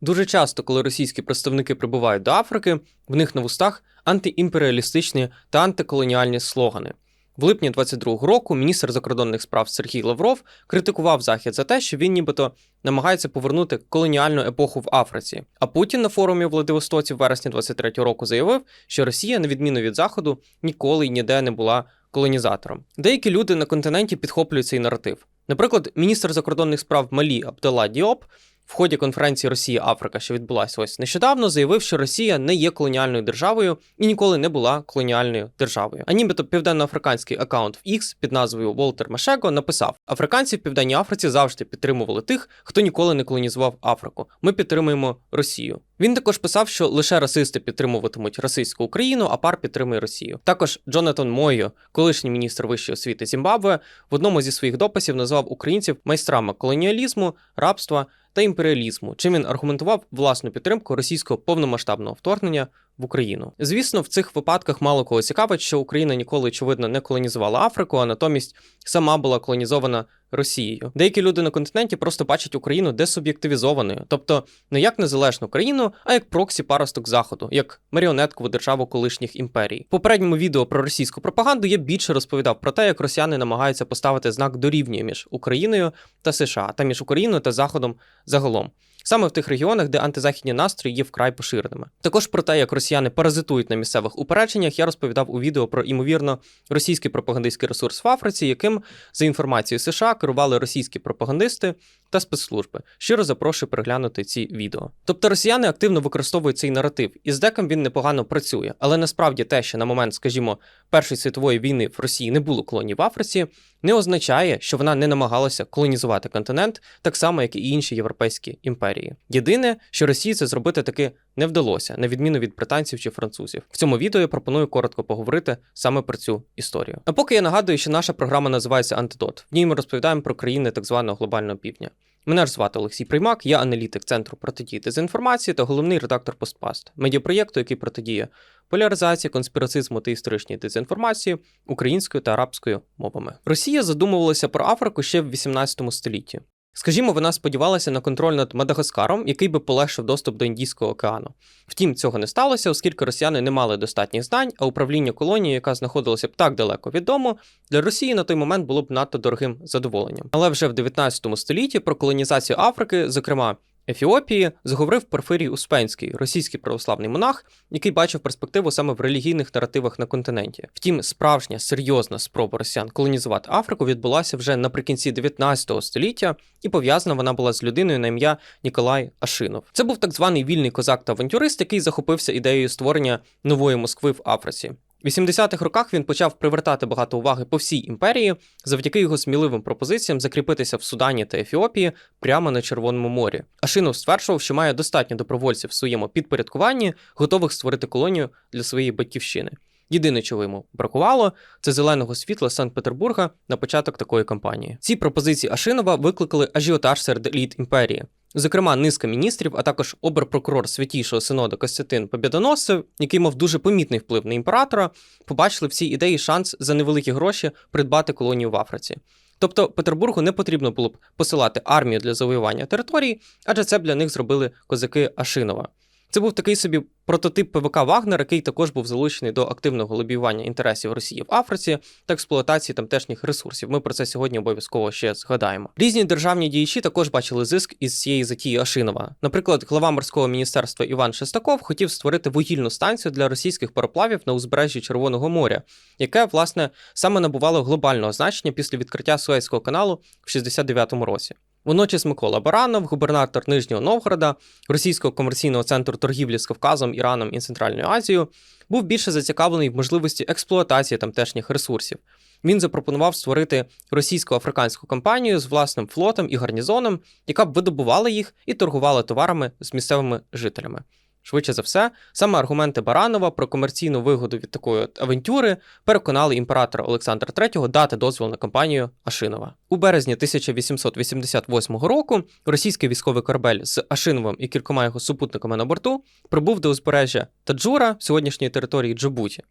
Дуже часто, коли російські представники прибувають до Африки, в них на вустах антиімперіалістичні та антиколоніальні слогани. В липні 22-го року міністр закордонних справ Сергій Лавров критикував Захід за те, що він нібито намагається повернути колоніальну епоху в Африці. А Путін на форумі в Владивостоці в вересні 23-го року заявив, що Росія, на відміну від Заходу, ніколи й ніде не була колонізатором. Деякі люди на континенті підхоплюють цей наратив. Наприклад, міністр закордонних справ Малі Абдала Діоп в ході конференції Росія Африка, що відбулася ось нещодавно, заявив, що Росія не є колоніальною державою і ніколи не була колоніальною державою. А нібито південноафриканський аккаунт в X під назвою Волтер Машего написав: Африканці в Південній Африці завжди підтримували тих, хто ніколи не колонізував Африку. Ми підтримуємо Росію. Він також писав, що лише расисти підтримуватимуть російську Україну, а пар підтримує Росію. Також Джонатан Мойо, колишній міністр вищої освіти Зімбабве, в одному зі своїх дописів назвав українців майстрами колоніалізму, рабства та імперіалізму, чим він аргументував власну підтримку російського повномасштабного вторгнення в Україну. Звісно, в цих випадках мало кого цікавить, що Україна ніколи очевидно не колонізувала Африку, а натомість сама була колонізована Росією. Деякі люди на континенті просто бачать Україну десуб'єктивізованою, тобто не як незалежну країну, а як проксі паросток заходу, як маріонеткову державу колишніх імперій. В попередньому відео про російську пропаганду я більше розповідав про те, як росіяни намагаються поставити знак дорівнює між Україною та США та між Україною та Заходом загалом. Саме в тих регіонах, де антизахідні настрої є вкрай поширеними. Також про те, як росіяни паразитують на місцевих упередженнях, я розповідав у відео про імовірно російський пропагандистський ресурс в Африці, яким за інформацією США керували російські пропагандисти та спецслужби. Щиро запрошую переглянути ці відео. Тобто росіяни активно використовують цей наратив, і з деком він непогано працює, але насправді те, що на момент, скажімо, Першої світової війни в Росії не було колоній в Африці, не означає, що вона не намагалася колонізувати континент, так само як і інші європейські імперії. Єдине, що Росії це зробити таки не вдалося, на відміну від британців чи французів. В цьому відео я пропоную коротко поговорити саме про цю історію. А поки я нагадую, що наша програма називається Антидот. В ній ми розповідаємо про країни так званого глобального півдня. Мене ж звати Олексій Приймак, я аналітик Центру протидії дезінформації та головний редактор Постпаст, медіапроєкту, який протидіє поляризації, конспірацизму та історичній дезінформації українською та арабською мовами. Росія задумувалася про Африку ще в 18 столітті. Скажімо, вона сподівалася на контроль над Мадагаскаром, який би полегшив доступ до Індійського океану. Втім, цього не сталося, оскільки росіяни не мали достатніх знань, а управління колонією, яка знаходилася б так далеко від дому, для Росії на той момент було б надто дорогим задоволенням. Але вже в 19 столітті про колонізацію Африки, зокрема Ефіопії заговорив Порфирій Успенський, російський православний монах, який бачив перспективу саме в релігійних наративах на континенті. Втім, справжня серйозна спроба росіян колонізувати Африку відбулася вже наприкінці 19 століття, і пов'язана вона була з людиною на ім'я Ніколай Ашинов. Це був так званий вільний козак та авантюрист, який захопився ідеєю створення нової Москви в Африці. В 80-х роках він почав привертати багато уваги по всій імперії завдяки його сміливим пропозиціям закріпитися в Судані та Ефіопії прямо на Червоному морі. Ашинов стверджував, що має достатньо добровольців в своєму підпорядкуванні, готових створити колонію для своєї батьківщини. Єдине, чого йому бракувало, це зеленого світла Санкт-Петербурга на початок такої кампанії. Ці пропозиції Ашинова викликали ажіотаж серед еліт імперії. Зокрема, низка міністрів, а також оберпрокурор святішого синоду Костянтин Побєдоносцев, який мав дуже помітний вплив на імператора, побачили в цій ідеї шанс за невеликі гроші придбати колонію в Африці. Тобто Петербургу не потрібно було б посилати армію для завоювання території, адже це б для них зробили козаки Ашинова. Це був такий собі прототип ПВК Вагнер, який також був залучений до активного лобіювання інтересів Росії в Африці та експлуатації тамтешніх ресурсів. Ми про це сьогодні обов'язково ще згадаємо. Різні державні діячі також бачили зиск із цієї затії Ашинова. Наприклад, глава морського міністерства Іван Шестаков хотів створити вугільну станцію для російських пароплавів на узбережжі Червоного моря, яке власне саме набувало глобального значення після відкриття Суецького каналу в 69-му році. Водночас Микола Баранов, губернатор Нижнього Новгорода, російського комерційного центру торгівлі з Кавказом, Іраном і Центральною Азією, був більше зацікавлений в можливості експлуатації тамтешніх ресурсів. Він запропонував створити російсько-африканську компанію з власним флотом і гарнізоном, яка б видобувала їх і торгувала товарами з місцевими жителями. Швидше за все, саме аргументи Баранова про комерційну вигоду від такої авантюри переконали імператора Олександра III дати дозвіл на компанію Ашинова. У березні 1888 року російський військовий корабель з Ашиновим і кількома його супутниками на борту прибув до узбережжя Таджура, сьогоднішньої території Джибуті.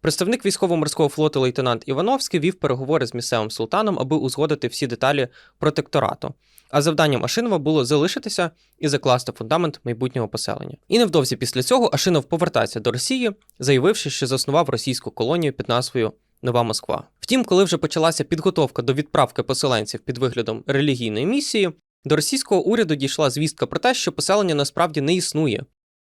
Представник військово-морського флоту лейтенант Івановський вів переговори з місцевим султаном, аби узгодити всі деталі протекторату. А завданням Ашинова було залишитися і закласти фундамент майбутнього поселення. І невдовзі після цього Ашинов повертається до Росії, заявивши, що заснував російську колонію під назвою Нова Москва. Втім, коли вже почалася підготовка до відправки поселенців під виглядом релігійної місії, до російського уряду дійшла звістка про те, що поселення насправді не існує.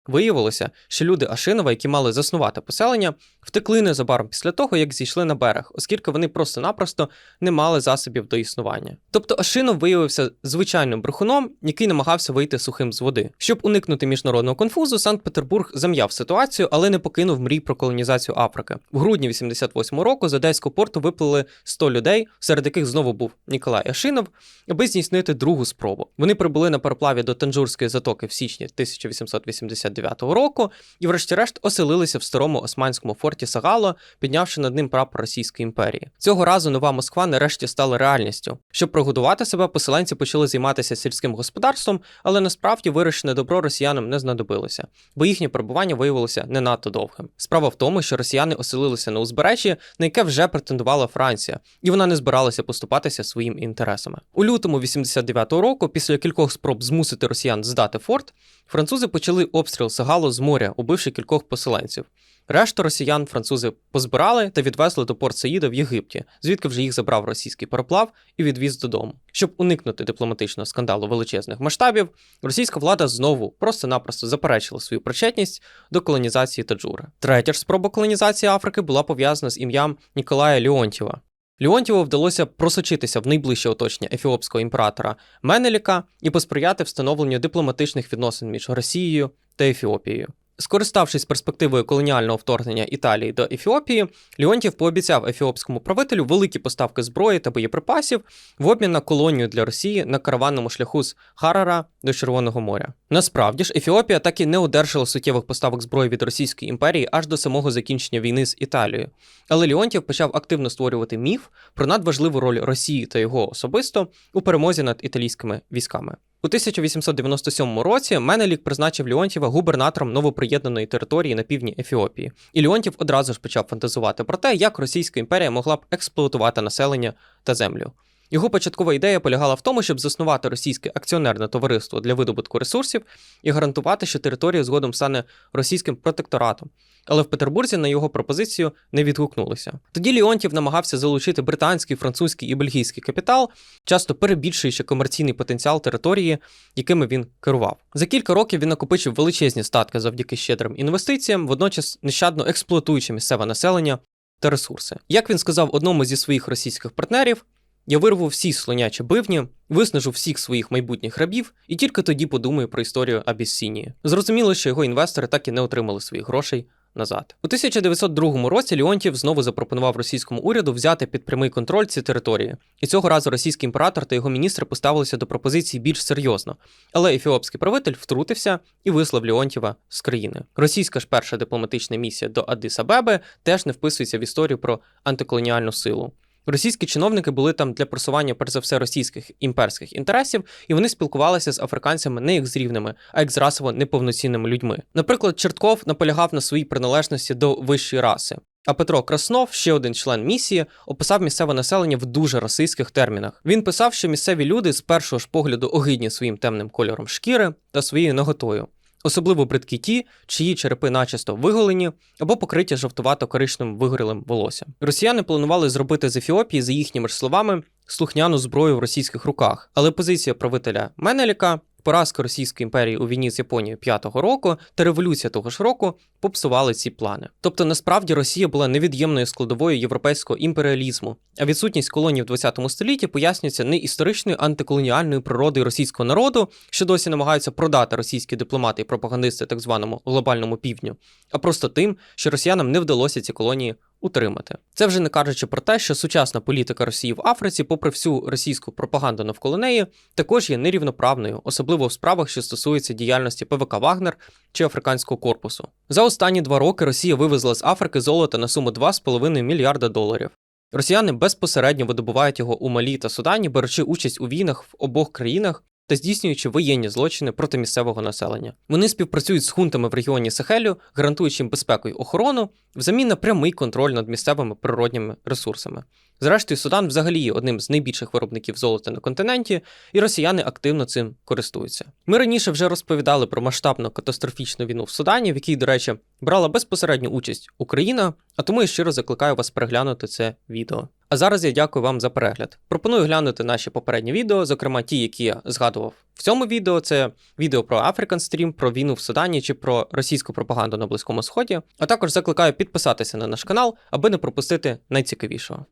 Виявилося, що люди Ашинова, які мали заснувати поселення, втекли незабаром після того, як зійшли на берег, оскільки вони просто-напросто не мали засобів до існування. Тобто Ашинов виявився звичайним брехуном, який намагався вийти сухим з води. Щоб уникнути міжнародного конфузу, Санкт-Петербург зам'яв ситуацію, але не покинув мрій про колонізацію Африки. В грудні 88 року з Одеського порту виплили 100 людей, серед яких знову був Ніколай Ашинов, аби здійснити другу спробу. Вони прибули на пароплаві до Танжурської затоки в січні 1889 року і, врешті-решт, оселилися в старому османському форті Сагало, піднявши над ним прапор Російської імперії. Цього разу нова Москва нарешті стала реальністю. Щоб прогодувати себе, поселенці почали займатися сільським господарством, але насправді вирощене добро росіянам не знадобилося, бо їхнє перебування виявилося не надто довгим. Справа в тому, що росіяни оселилися на узбережжі, на яке вже претендувала Франція, і вона не збиралася поступатися своїм інтересами. У лютому 89-го року, після кількох спроб змусити росіян здати форт, французи почали обстріл Сагало з моря, убивши кількох поселенців. Решту росіян французи позбирали та відвезли до порт Саїда в Єгипті, звідки вже їх забрав російський пароплав і відвіз додому. Щоб уникнути дипломатичного скандалу величезних масштабів, російська влада знову просто-напросто заперечила свою причетність до колонізації Таджура. Третя ж спроба колонізації Африки була пов'язана з ім'ям Ніколая Леонтьєва. Леонтьєву вдалося просочитися в найближче оточення ефіопського імператора Менеліка і посприяти встановленню дипломатичних відносин між Росією та Ефіопією. Скориставшись перспективою колоніального вторгнення Італії до Ефіопії, Леонтьєв пообіцяв ефіопському правителю великі поставки зброї та боєприпасів в обмін на колонію для Росії на караванному шляху з Харара до Червоного моря. Насправді ж, Ефіопія так і не одержала суттєвих поставок зброї від Російської імперії аж до самого закінчення війни з Італією. Але Леонтьєв почав активно створювати міф про надважливу роль Росії та його особисто у перемозі над італійськими військами. У 1897 році Менелік призначив Леонтьєва губернатором новоприєднаної території на півдні Ефіопії, і Леонтьєв одразу ж почав фантазувати про те, як Російська імперія могла б експлуатувати населення та землю. Його початкова ідея полягала в тому, щоб заснувати російське акціонерне товариство для видобутку ресурсів і гарантувати, що територія згодом стане російським протекторатом. Але в Петербурзі на його пропозицію не відгукнулися. Тоді Леонтів намагався залучити британський, французький і бельгійський капітал, часто перебільшуючи комерційний потенціал території, якими він керував. За кілька років він накопичив величезні статки завдяки щедрим інвестиціям, водночас нещадно експлуатуючи місцеве населення та ресурси. Як він сказав одному зі своїх російських партнерів. Я вирву всі слонячі бивні, виснажу всіх своїх майбутніх рабів і тільки тоді подумаю про історію Абіссінії. Зрозуміло, що його інвестори так і не отримали своїх грошей назад. У 1902 році Леонтів знову запропонував російському уряду взяти під прямий контроль ці території. І цього разу російський імператор та його міністри поставилися до пропозиції більш серйозно. Але ефіопський правитель втрутився і вислав Леонтьєва з країни. Російська ж перша дипломатична місія до Аддис-Абеби теж не вписується в історію про антиколоніальну силу. Російські чиновники були там для просування, перш за все, російських імперських інтересів, і вони спілкувалися з африканцями не як з рівними, а як з расово неповноцінними людьми. Наприклад, Чертков наполягав на своїй приналежності до вищої раси. А Петро Краснов, ще один член місії, описав місцеве населення в дуже расистських термінах. Він писав, що місцеві люди з першого ж погляду огидні своїм темним кольором шкіри та своєю наготою. Особливо бридкі ті, чиї черепи начисто виголені або покриті жовтувато-коричневим вигорілим волоссям. Росіяни планували зробити з Ефіопії, за їхніми ж словами, слухняну зброю в російських руках, але позиція правителя Менеліка поразка Російської імперії у війні з Японією п'ятого року та революція того ж року попсували ці плани. Тобто, насправді Росія була невід'ємною складовою європейського імперіалізму, а відсутність колоній в 20 столітті пояснюється не історичною антиколоніальною природою російського народу, що досі намагаються продати російські дипломати і пропагандисти так званому глобальному півдню, а просто тим, що росіянам не вдалося ці колонії утримати. Це вже не кажучи про те, що сучасна політика Росії в Африці, попри всю російську пропаганду навколо неї, також є нерівноправною, особливо в справах, що стосуються діяльності ПВК Вагнер чи Африканського корпусу. За останні два роки Росія вивезла з Африки золото на суму 2,5 мільярда доларів. Росіяни безпосередньо видобувають його у Малі та Судані, беручи участь у війнах в обох країнах та здійснюючи воєнні злочини проти місцевого населення. Вони співпрацюють з хунтами в регіоні Сахелю, гарантуючи їм безпеку й охорону, взамін на прямий контроль над місцевими природніми ресурсами. Зрештою, Судан взагалі є одним з найбільших виробників золота на континенті, і росіяни активно цим користуються. Ми раніше вже розповідали про масштабну катастрофічну війну в Судані, в якій, до речі, брала безпосередню участь Україна, а тому я щиро закликаю вас переглянути це відео. А зараз я дякую вам за перегляд. Пропоную глянути наші попередні відео, зокрема ті, які я згадував в цьому відео. Це відео про African Stream, про війну в Судані чи про російську пропаганду на Близькому Сході. А також закликаю підписатися на наш канал, аби не пропустити найцікавішого.